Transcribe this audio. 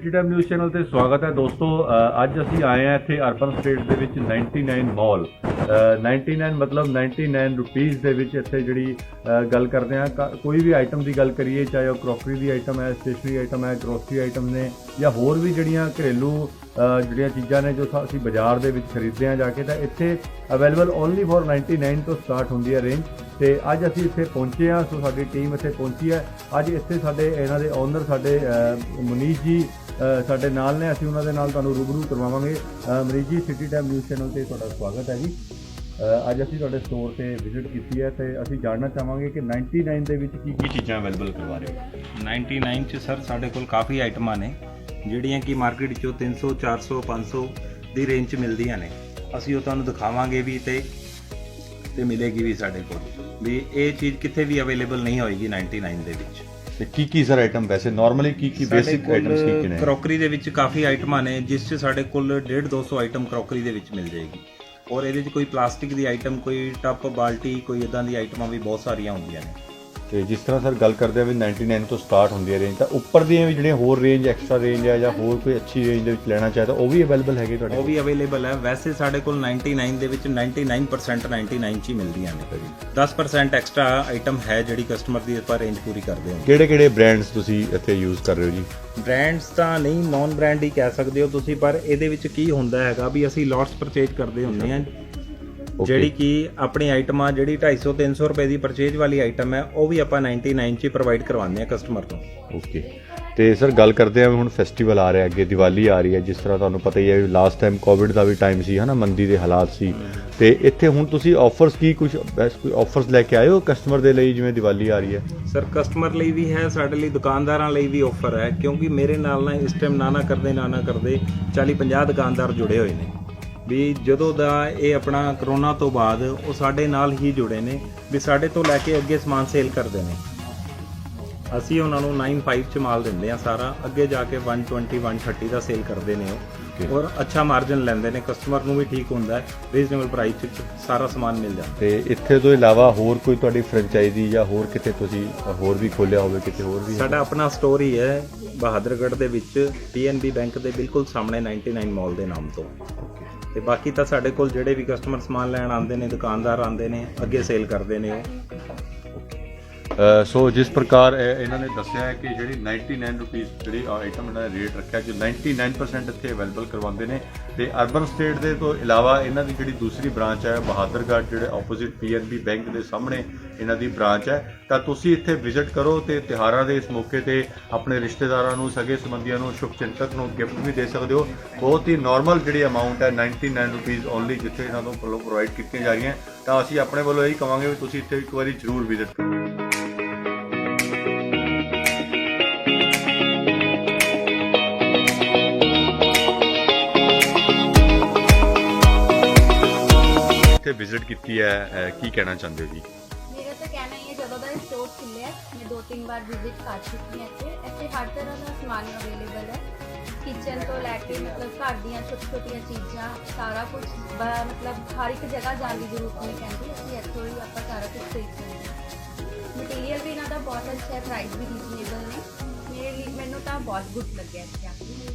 Time news channel ਤੇ ਸਵਾਗਤ ਹੈ ਦੋਸਤੋ ਅੱਜ ਅਸੀਂ ਆਏ ਹਾਂ ਇੱਥੇ ਅਰਬਨ ਸਟੇਟ ਦੇ ਵਿੱਚ 99 ਮਾਲ 99 ਮਤਲਬ 99 ਰੁਪੀਸ ਦੇ ਵਿੱਚ ਇੱਥੇ ਜਿਹੜੀ ਗੱਲ ਕਰਦੇ ਹਾਂ। ਕੋਈ ਵੀ ਆਈਟਮ ਦੀ ਗੱਲ ਕਰੀਏ, ਚਾਹੇ ਉਹ ਕਰੋਕਰੀ ਦੀ ਆਈਟਮ ਹੈ ਸਟੇਸ਼ਨਰੀ ਆਈਟਮ ਹੈ ਗਰੋਸਰੀ ਆਈਟਮ ਨੇ ਜਾਂ ਹੋਰ ਵੀ ਜਿਹੜੀਆਂ ਘਰੇਲੂ ਜਿਹੜੀਆਂ ਚੀਜ਼ਾਂ ਨੇ ਜੋ ਅਸੀਂ ਬਾਜ਼ਾਰ ਦੇ ਵਿੱਚ ਖਰੀਦਦੇ ਹਾਂ ਜਾ ਕੇ ਤਾਂ ਇੱਥੇ ਅਵੇਲੇਬਲ ਓਨਲੀ ਫॉर 99 ਤੋਂ ਸਟਾਰਟ ਹੁੰਦੀ ਹੈ ਰੇਂਜ ਤੇ ਅੱਜ ਅਸੀਂ ਇੱਥੇ ਪਹੁੰਚੇ ਹਾਂ ਸੋ ਸਾਡੀ ਟੀਮ ਇੱਥੇ ਪਹੁੰਚੀ ਹੈ। ਅੱਜ ਇੱਥੇ ਸਾਡੇ ਇਹਨਾਂ ਦੇ ਓਨਰ ਸਾਡੇ ਅ, ਮਨੀਸ਼ ਜੀ ਸਾਡੇ ਨਾਲ ਨੇ। ਅਸੀਂ ਉਹਨਾਂ ਦੇ ਨਾਲ ਤੁਹਾਨੂੰ ਰੂਬਰੂ ਕਰਵਾਵਾਂਗੇ। ਅ, ਮਨੀਸ਼ ਜੀ ਸਿਟੀ ਟਾਈਮ ਨਿਊਜ਼ ਚੈਨਲ ਤੇ ਤੁਹਾਡਾ ਸਵਾਗਤ ਹੈ ਜੀ। ਅੱਜ ਅਸੀਂ ਤੁਹਾਡੇ ਸਟੋਰ ਤੇ ਵਿਜ਼ਿਟ ਕੀਤੀ ਹੈ ਤੇ ਅਸੀਂ ਜਾਣਨਾ ਚਾਹਾਂਗੇ ਕਿ 99 ਦੇ ਵਿੱਚ ਕੀ ਕੀ ਚੀਜ਼ਾਂ ਅਵੇਲੇਬਲ ਕਰਵਾ ਰਹੇ ਹੋ। 99 ਚ ਸਰ ਸਾਡੇ ਕੋਲ ਕਾਫੀ ਆਈਟਮਾਂ ਨੇ। ਜਿਹੜੀਆਂ ਕਿ ਮਾਰਕੀਟ ਚੋਂ 300 400 500 ਦੀ ਰੇਂਜ ਚ ਮਿਲਦੀਆਂ ਨੇ। ਅਸੀਂ ਉਹ ਤੁਹਾਨੂੰ ਦਿਖਾਵਾਂਗੇ ਵੀ ਤੇ ਤੇ ਮਿਲੇਗੀ ਵੀ ਸਾਡੇ ਕੋਲ। ਵੀ ਇਹ ਚੀਜ਼ ਕਿੱਥੇ ਵੀ ਅਵੇਲੇਬਲ ਨਹੀਂ ਹੋਏਗੀ 99 ਦੇ ਵਿੱਚ। ਤੇ ਕੀ ਕੀ ਸਰ ਆਈਟਮ ਵੈਸੇ? ਨਾਰਮਲੀ ਕੀ ਕੀ ਬੇਸਿਕ ਆਈਟਮਸ ਕੀ ਕੀ ਨੇ? ਕਰੋਕਰੀ ਦੇ ਵਿੱਚ ਕਾਫੀ ਆਈਟਮਾਂ ਨੇ ਜਿਸ 'ਚ ਸਾਡੇ ਕੋਲ 1.5 200 ਆਈਟਮ ਕਰੋਕਰੀ ਦੇ ਵਿੱਚ ਮਿਲ ਜਾਏਗੀ। ਔਰ ਇਹਦੇ 'ਚ ਕੋਈ ਪਲਾਸਟਿਕ ਦੀ ਆਈਟਮ ਕੋਈ ਟੱਪ ਬਾਲਟੀ ਕੋਈ ਇਦਾਂ ਦੀ ਆਈਟਮਾਂ ਵੀ ਬਹੁਤ ਸਾਰੀਆਂ ਹੁੰਦੀਆਂ ਨੇ। ਤੇ ਜਿਸ ਤਰ੍ਹਾਂ ਸਰ ਗੱਲ ਕਰਦੇ ਆ ਵੀ 99 ਤੋਂ ਸਟਾਰਟ ਹੁੰਦੀ ਹੈ ਰੇਂਜ ਤਾਂ ਉੱਪਰ ਦੀਆਂ ਵੀ ਜਿਹੜੀਆਂ ਹੋਰ ਰੇਂਜ ਐਕਸਟਰਾ ਰੇਂਜ ਹੈ ਜਾਂ ਹੋਰ ਕੋਈ ਅੱਛੀ ਰੇਂਜ ਦੇ ਵਿੱਚ ਲੈਣਾ ਚਾਹਤਾ ਉਹ ਵੀ ਅਵੇਲੇਬਲ ਹੈਗੇ ਤੁਹਾਡੇ ਉਹ ਵੀ ਅਵੇਲੇਬਲ ਹੈ। ਵੈਸੇ ਸਾਡੇ ਕੋਲ 99 ਦੇ ਵਿੱਚ 99% 99 ਚ ਹੀ ਮਿਲਦੀਆਂ ਨੇ। 10% ਐਕਸਟਰਾ ਆਈਟਮ ਹੈ ਜਿਹੜੀ ਕਸਟਮਰ ਦੀ ਆਪਾਂ ਰੇਂਜ ਪੂਰੀ ਕਰਦੇ ਹਾਂ। ਕਿਹੜੇ ਕਿਹੜੇ ਬ੍ਰਾਂਡਸ ਤੁਸੀਂ ਇੱਥੇ ਯੂਜ਼ ਕਰ ਰਹੇ ਹੋ ਜੀ? ਬ੍ਰਾਂਡਸ ਤਾਂ ਨਹੀਂ ਨੌਨ ਬ੍ਰਾਂਡ ਹੀ ਕਹਿ ਸਕਦੇ ਹੋ ਤੁਸੀਂ ਪਰ ਇਹਦੇ ਵਿੱਚ ਕੀ ਹੁੰਦਾ ਹੈਗਾ ਵੀ ਅਸੀਂ ਲੋਟਸ ਪਰਚੇਜ ਕਰਦੇ ਹੁੰਦੇ ਹਾਂ। ਜਿਹੜੀ ਕਿ ਆਪਣੀ ਆਈਟਮਾਂ ਜਿਹੜੀ 250 300 ਰੁਪਏ ਦੀ ਪਰਚੇਜ ਵਾਲੀ ਆਈਟਮ ਹੈ ਉਹ ਵੀ ਆਪਾਂ 99 ਚ ਹੀ ਪ੍ਰੋਵਾਈਡ ਕਰਵਾਉਂਦੇ ਹਾਂ ਕਸਟਮਰ ਤੋਂ। ਓਕੇ ਤੇ ਸਰ ਗੱਲ ਕਰਦੇ ਆ ਹੁਣ ਫੈਸਟੀਵਲ ਆ ਰਿਹਾ ਅੱਗੇ ਦੀਵਾਲੀ ਆ ਰਹੀ ਹੈ ਜਿਸ ਤਰ੍ਹਾਂ ਤੁਹਾਨੂੰ ਪਤਾ ਹੀ ਹੈ ਲਾਸਟ ਟਾਈਮ ਕੋਵਿਡ ਦਾ ਵੀ ਟਾਈਮ ਸੀ ਹਨਾ ਮੰਦੀ ਦੇ ਹਾਲਾਤ ਸੀ। ਤੇ ਇੱਥੇ ਹੁਣ ਤੁਸੀਂ ਆਫਰਸ ਕੀ ਕੁਝ ਕੋਈ ਆਫਰਸ ਲੈ ਕੇ ਆਏ ਹੋ ਕਸਟਮਰ ਦੇ ਲਈ ਜਿਵੇਂ ਦੀਵਾਲੀ ਆ ਰਹੀ ਹੈ? ਸਰ ਕਸਟਮਰ ਲਈ ਵੀ ਹੈ ਸਾਡੇ ਲਈ ਦੁਕਾਨਦਾਰਾਂ ਲਈ ਵੀ ਆਫਰ ਹੈ ਕਿਉਂਕਿ ਮੇਰੇ ਨਾਲ ਨਾ ਇਸ ਟਾਈਮ ਨਾ ਨਾ ਕਰਦੇ ਨਾ ਨਾ ਕਰਦੇ 40 50 ਦੁਕਾਨਦਾਰ ਜੁੜੇ ਹੋਏ ਨੇ। ਵੀ ਜਦੋਂ ਦਾ ਇਹ ਆਪਣਾ ਕਰੋਨਾ ਤੋਂ ਬਾਅਦ ਉਹ ਸਾਡੇ ਨਾਲ ਹੀ ਜੁੜੇ ਨੇ, ਵੀ ਸਾਡੇ ਤੋਂ ਲੈ ਕੇ ਅੱਗੇ ਸਮਾਨ ਸੇਲ ਕਰਦੇ ਨੇ। ਅਸੀਂ ਉਹਨਾਂ ਨੂੰ 95 ਚ ਮਾਲ ਦਿੰਦੇ ਆ ਸਾਰਾ, ਅੱਗੇ ਜਾ ਕੇ 120 130 ਦਾ ਸੇਲ ਕਰਦੇ ਨੇ ਉਹ। ਔਰ ਅੱਛਾ ਮਾਰਜਨ ਲੈਂਦੇ ਨੇ ਕਸਟਮਰ ਨੂੰ ਵੀ ਠੀਕ ਹੁੰਦਾ ਹੈ ਰੀਜ਼ਨੇਬਲ ਪ੍ਰਾਈਸ 'ਚ ਸਾਰਾ ਸਮਾਨ ਮਿਲ ਜਾਂਦਾ ਤੇ ਇੱਥੇ ਤੋਂ ਇਲਾਵਾ ਹੋਰ ਕੋਈ ਤੁਹਾਡੀ ਫਰੈਂਚਾਈਜ਼ੀ ਜਾਂ ਹੋਰ ਕਿਤੇ ਤੁਸੀਂ ਹੋਰ ਵੀ ਖੋਲਿਆ ਹੋਵੇ ਕਿਤੇ ਹੋਰ ਵੀ ਸਾਡਾ ਆਪਣਾ ਸਟੋਰ ਹੀ ਹੈ ਬਹਾਦਰਗੜ੍ਹ ਦੇ ਵਿੱਚ ਪੀਐਨਬੀ ਬੈਂਕ ਦੇ ਬਿਲਕੁਲ ਸਾਹਮਣੇ 99 ਮਾਲ ਦੇ ਨਾਮ ਤੋਂ। ਤੇ ਬਾਕੀ ਤਾਂ ਸਾਡੇ ਕੋਲ ਜਿਹੜੇ ਵੀ ਕਸਟਮਰ ਸਮਾਨ ਲੈਣ ਆਉਂਦੇ ਨੇ ਦੁਕਾਨਦਾਰ ਆਉਂਦੇ ਨੇ ਅੱਗੇ ਸੇਲ ਕਰਦੇ ਨੇ ਉਹ। ਸੋ ਜਿਸ ਪ੍ਰਕਾਰ ਇਹਨਾਂ ਨੇ ਦੱਸਿਆ ਹੈ ਕਿ ਜਿਹੜੀ 99 ਰੁਪੀਸ ਜਿਹੜੀ ਆਈਟਮ ਇਹਨਾਂ ਨੇ ਰੇਟ ਰੱਖਿਆ ਜੋ 99% ਇੱਥੇ ਅਵੇਲੇਬਲ ਕਰਵਾਉਂਦੇ ਨੇ। ਤੇ ਅਰਬਨ ਸਟੇਟ ਦੇ ਤੋਂ ਇਲਾਵਾ ਇਹਨਾਂ ਦੀ ਜਿਹੜੀ ਦੂਸਰੀ ਬ੍ਰਾਂਚ ਹੈ, ਬਹਾਦਰਗੜ੍ਹ, ਜਿਹੜੇ ਆਪੋਜ਼ਿਟ ਪੀਐਨਬੀ ਬੈਂਕ ਦੇ ਸਾਹਮਣੇ ਇਹਨਾਂ ਦੀ ਬ੍ਰਾਂਚ ਹੈ। ਤਾਂ ਤੁਸੀਂ ਇੱਥੇ ਵਿਜ਼ਿਟ ਕਰੋ ਤੇ ਤਿਹਾਰਾਂ ਦੇ ਇਸ ਮੌਕੇ ਤੇ ਆਪਣੇ ਰਿਸ਼ਤੇਦਾਰਾਂ ਨੂੰ, ਸਗੇ ਸੰਬੰਧੀਆਂ ਨੂੰ ਸ਼ੁਭ ਚਿੰਤਕ ਨੂੰ ਗਿਫਟ ਵੀ ਦੇ ਸਕਦੇ ਹੋ। ਬਹੁਤ ਹੀ ਨਾਰਮਲ ਜਿਹੜੀ ਅਮਾਉਂਟ ਹੈ 99 ਰੁਪੀਸ ਓਨਲੀ ਜਿੱਥੇ ਇਹਨਾਂ ਤੋਂ ਪ੍ਰੋਵਾਈਡ ਕੀਤੀਆਂ ਜਾ ਰਹੀਆਂ। ਤਾਂ ਅਸੀਂ ਆਪਣੇ ਵੱਲੋਂ ਇਹੀ ਕਵਾਂਗੇ ਵੀ ਤੁਸੀਂ ਇੱਥੇ ਇੱਕ ਵਾਰੀ ਜ਼ਰੂਰ ਵਿਜ਼ਿਟ ਕਰੋ। ਵਿਜ਼ਿਟ ਕੀਤੀ ਹੈ ਕੀ ਕਹਿਣਾ ਚਾਹੁੰਦੇ ਹੋ ਜੀ? ਮੇਰਾ ਤਾਂ ਕਹਿਣਾ ਇਹ ਜਦੋਂ ਦਾ ਸਟੋਰ ਖੁੱਲਿਆ ਮੈਂ ਦੋ ਤਿੰਨ ਵਾਰ ਵਿਜ਼ਿਟ ਕਰ ਚੁੱਕੀ ਹਾਂ ਇੱਥੇ। ਇੱਥੇ ਹਰ ਤਰ੍ਹਾਂ ਦਾ ਸਮਾਨ ਅਵੇਲੇਬਲ ਹੈ। ਕਿਚਨ ਤੋਂ ਲੈ ਕੇ ਮਤਲਬ ਘਰ ਦੀਆਂ ਛੋਟੀ ਛੋਟੀਆਂ ਚੀਜ਼ਾਂ, ਸਾਰਾ ਕੁਝ ਮਤਲਬ ਹਰ ਇੱਕ ਜਗ੍ਹਾ ਜਾਣ ਦੀ ਜ਼ਰੂਰਤ ਨਹੀਂ ਪੈਂਦੀ। ਅਸੀਂ ਇੱਥੋਂ ਹੀ ਆਪਾਂ ਸਾਰਾ ਕੁਝ ਖਰੀਦ ਸਕਦੇ ਹਾਂ। ਮਟੀਰੀਅਲ ਵੀ ਇਹਨਾਂ ਦਾ ਬਹੁਤ ਅੱਛਾ ਹੈ ਪ੍ਰਾਈਸ ਵੀ ਰੀਜ਼ਨੇਬਲ ਨੇ। ਮੇਰੇ ਲਈ ਮੈਨੂੰ ਤਾਂ ਬਹੁਤ ਗੁੱਡ ਲੱਗਿਆ ਇੱਥੇ ਆ ਕੇ।